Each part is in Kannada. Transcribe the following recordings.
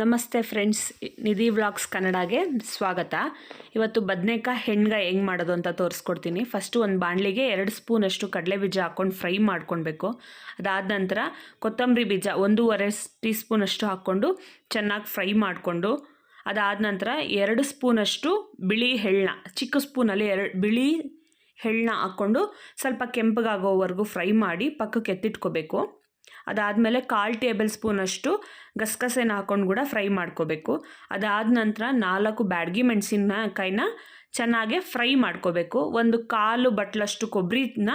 ನಮಸ್ತೆ ಫ್ರೆಂಡ್ಸ್, ನಿಧಿ ವ್ಲಾಗ್ಸ್ ಕನ್ನಡಗೆ ಸ್ವಾಗತ. ಇವತ್ತು ಬದನೆಕಾಯಿ ಹೆಣ್ಗಾಯಿ ಹೆಂಗ್ ಮಾಡೋದು ಅಂತ ತೋರಿಸ್ಕೊಡ್ತೀನಿ. ಫಸ್ಟು ಒಂದು ಬಾಣಲಿಗೆ ಎರಡು ಸ್ಪೂನಷ್ಟು ಕಡಲೆ ಬೀಜ ಹಾಕ್ಕೊಂಡು ಫ್ರೈ ಮಾಡ್ಕೊಳ್ಬೇಕು. ಅದಾದ ನಂತರ ಕೊತ್ತಂಬರಿ ಬೀಜ ಒಂದೂವರೆ ಟೀ ಸ್ಪೂನಷ್ಟು ಹಾಕ್ಕೊಂಡು ಚೆನ್ನಾಗಿ ಫ್ರೈ ಮಾಡಿಕೊಂಡು, ಅದಾದ ನಂತರ ಎರಡು ಸ್ಪೂನಷ್ಟು ಬಿಳಿ ಎಳ್ಳನ್ನ ಚಿಕ್ಕ ಸ್ಪೂನಲ್ಲಿ ಎರಡು ಬಿಳಿ ಎಳ್ಳನ್ನ ಹಾಕ್ಕೊಂಡು ಸ್ವಲ್ಪ ಕೆಂಪಗಾಗೋವರೆಗೂ ಫ್ರೈ ಮಾಡಿ ಪಕ್ಕಕ್ಕೆ ಎತ್ತಿಟ್ಕೋಬೇಕು. ಅದಾದಮೇಲೆ ಕಾಲು ಟೇಬಲ್ ಸ್ಪೂನಷ್ಟು ಗಸಗಸೆನ ಹಾಕ್ಕೊಂಡು ಕೂಡ ಫ್ರೈ ಮಾಡ್ಕೋಬೇಕು. ಅದಾದ ನಂತರ ನಾಲ್ಕು ಬ್ಯಾಡ್ಗಿ ಮೆಣಸಿನಕಾಯಿನ ಚೆನ್ನಾಗೆ ಫ್ರೈ ಮಾಡ್ಕೋಬೇಕು. ಒಂದು ಕಾಲು ಬಟ್ಲಷ್ಟು ಕೊಬ್ಬರಿನ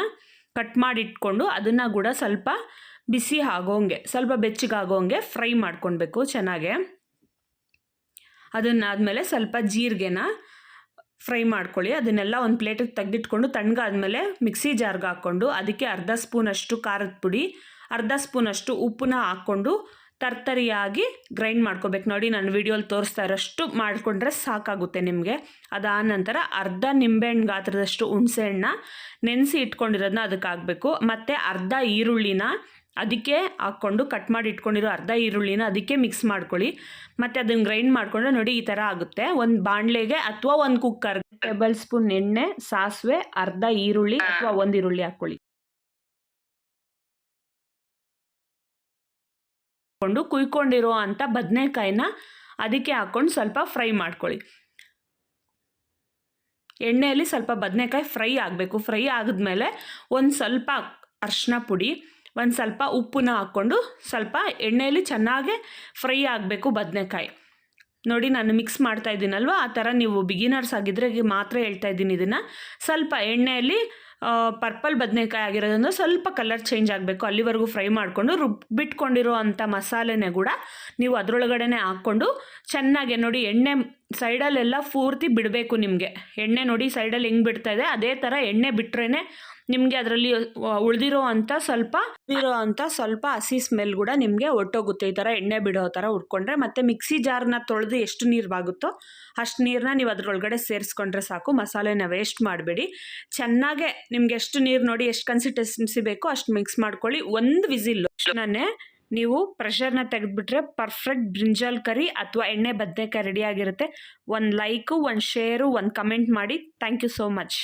ಕಟ್ ಮಾಡಿಟ್ಕೊಂಡು ಅದನ್ನು ಕೂಡ ಸ್ವಲ್ಪ ಬಿಸಿ ಆಗೋಂಗೆ, ಸ್ವಲ್ಪ ಬೆಚ್ಚಗಾಗೋಂಗೆ ಫ್ರೈ ಮಾಡ್ಕೊಳ್ಬೇಕು ಚೆನ್ನಾಗೆ. ಅದನ್ನಾದಮೇಲೆ ಸ್ವಲ್ಪ ಜೀರಿಗೆನ ಫ್ರೈ ಮಾಡ್ಕೊಳ್ಳಿ. ಅದನ್ನೆಲ್ಲ ಒಂದು ಪ್ಲೇಟಿಗೆ ತೆಗೆದಿಟ್ಕೊಂಡು ತಣ್ಣಗಾದ್ಮೇಲೆ ಮಿಕ್ಸಿ ಜಾರ್ಗೆ ಹಾಕ್ಕೊಂಡು ಅದಕ್ಕೆ ಅರ್ಧ ಸ್ಪೂನಷ್ಟು ಖಾರದ ಪುಡಿ ಅರ್ಧ ಸ್ಪೂನಷ್ಟು ಉಪ್ಪನ್ನ ಹಾಕ್ಕೊಂಡು ತರ್ತರಿಯಾಗಿ ಗ್ರೈಂಡ್ ಮಾಡ್ಕೋಬೇಕು. ನೋಡಿ, ನಾನು ವೀಡಿಯೋಲಿ ತೋರಿಸ್ತಾ ಇರೋಷ್ಟು ಮಾಡಿಕೊಂಡ್ರೆ ಸಾಕಾಗುತ್ತೆ ನಿಮಗೆ. ಅದಾದ ನಂತರ ಅರ್ಧ ನಿಂಬೆಹಣ್ಣು ಗಾತ್ರದಷ್ಟು ಹುಣಸೆಹಣ್ಣ ನೆನೆಸಿ ಇಟ್ಕೊಂಡಿರೋದನ್ನ ಅದಕ್ಕೆ ಹಾಕಬೇಕು ಮತ್ತು ಅರ್ಧ ಈರುಳ್ಳಿನ ಅದಕ್ಕೆ ಹಾಕ್ಕೊಂಡು ಕಟ್ ಮಾಡಿ ಇಟ್ಕೊಂಡಿರೋ ಅರ್ಧ ಈರುಳ್ಳಿನ ಅದಕ್ಕೆ ಮಿಕ್ಸ್ ಮಾಡ್ಕೊಳ್ಳಿ. ಮತ್ತು ಅದನ್ನು ಗ್ರೈಂಡ್ ಮಾಡಿಕೊಂಡ್ರೆ ನೋಡಿ ಈ ಥರ ಆಗುತ್ತೆ. ಒಂದು ಬಾಣಲೆಗೆ ಅಥವಾ ಒಂದು ಕುಕ್ಕರ್ ಟೇಬಲ್ ಸ್ಪೂನ್ ಎಣ್ಣೆ, ಸಾಸಿವೆ, ಅರ್ಧ ಈರುಳ್ಳಿ ಅಥವಾ ಒಂದು ಈರುಳ್ಳಿ ಹಾಕ್ಕೊಳ್ಳಿ. ಹಾಕ್ಕೊಂಡು ಕುಯ್ಕೊಂಡಿರೋ ಅಂಥ ಬದನೆಕಾಯಿನ ಅದಕ್ಕೆ ಹಾಕ್ಕೊಂಡು ಸ್ವಲ್ಪ ಫ್ರೈ ಮಾಡ್ಕೊಳ್ಳಿ. ಎಣ್ಣೆಯಲ್ಲಿ ಸ್ವಲ್ಪ ಬದನೆಕಾಯಿ ಫ್ರೈ ಆಗಬೇಕು. ಫ್ರೈ ಆಗಿದ್ಮೇಲೆ ಒಂದು ಸ್ವಲ್ಪ ಅರ್ಶಿನ ಪುಡಿ, ಒಂದು ಸ್ವಲ್ಪ ಉಪ್ಪನ್ನ ಹಾಕ್ಕೊಂಡು ಸ್ವಲ್ಪ ಎಣ್ಣೆಯಲ್ಲಿ ಚೆನ್ನಾಗೆ ಫ್ರೈ ಆಗಬೇಕು ಬದನೆಕಾಯಿ. ನೋಡಿ ನಾನು ಮಿಕ್ಸ್ ಮಾಡ್ತಾ ಇದ್ದೀನಲ್ವ? ಆ ಥರ ನೀವು ಬಿಗಿನರ್ಸ್ ಆಗಿದ್ದರೆ ಮಾತ್ರ ಹೇಳ್ತಾ ಇದ್ದೀನಿ ಇದನ್ನು. ಸ್ವಲ್ಪ ಎಣ್ಣೆಯಲ್ಲಿ ಪರ್ಪಲ್ ಬದನೆಕಾಯಿ ಆಗಿರೋದ್ರಿಂದ ಸ್ವಲ್ಪ ಕಲರ್ ಚೇಂಜ್ ಆಗಬೇಕು. ಅಲ್ಲಿವರೆಗೂ ಫ್ರೈ ಮಾಡಿಕೊಂಡು ರುಬ್ಬಿಟ್ಕೊಂಡಿರೋ ಅಂಥ ಮಸಾಲೆನೇ ಕೂಡ ನೀವು ಅದರೊಳಗಡೆ ಹಾಕ್ಕೊಂಡು ಚೆನ್ನಾಗಿ ನೋಡಿ ಎಣ್ಣೆ ಸೈಡಲ್ಲೆಲ್ಲ ಪೂರ್ತಿ ಬಿಡಬೇಕು ನಿಮಗೆ. ಎಣ್ಣೆ ನೋಡಿ ಸೈಡಲ್ಲಿ ಹೆಂಗೆ ಬಿಡ್ತಾ ಇದೆ, ಅದೇ ಥರ ಎಣ್ಣೆ ಬಿಟ್ರೇ ನಿಮಗೆ ಅದರಲ್ಲಿ ಉಳಿದಿರೋ ಅಂತ ಸ್ವಲ್ಪ ಇರೋ ಅಂತ ಸ್ವಲ್ಪ ಹಸಿ ಸ್ಮೆಲ್ ಕೂಡ ನಿಮಗೆ ಒಟ್ಟೋಗುತ್ತೆ. ಈ ಥರ ಎಣ್ಣೆ ಬಿಡೋ ಥರ ಉಟ್ಕೊಂಡ್ರೆ ಮತ್ತು ಮಿಕ್ಸಿ ಜಾರ್ನ ತೊಳೆದು ಎಷ್ಟು ನೀರು ಆಗುತ್ತೋ ಅಷ್ಟು ನೀರನ್ನ ನೀವು ಅದರೊಳಗಡೆ ಸೇರಿಸ್ಕೊಂಡ್ರೆ ಸಾಕು. ಮಸಾಲೆನ ವೇಸ್ಟ್ ಮಾಡಬೇಡಿ. ಚೆನ್ನಾಗೆ ನಿಮ್ಗೆ ಎಷ್ಟು ನೀರು ನೋಡಿ ಎಷ್ಟು ಕನ್ಸಿಸ್ಟೆನ್ಸಿ ಬೇಕೋ ಅಷ್ಟು ಮಿಕ್ಸ್ ಮಾಡ್ಕೊಳ್ಳಿ. ಒಂದು ವಿಸಿಲ್ಲು ನಾನೇ ನೀವು ಪ್ರೆಷರ್ನ ತೆಗೆದುಬಿಟ್ರೆ ಪರ್ಫೆಕ್ಟ್ ಬ್ರಿಂಜಾಲ್ ಕರಿ ಅಥವಾ ಎಣ್ಣೆ ಬದನೆಕಾಯಿ ರೆಡಿ ಆಗಿರುತ್ತೆ. ಒಂದು ಲೈಕು ಒಂದು ಶೇರು ಒಂದು ಕಮೆಂಟ್ ಮಾಡಿ. Thank you so much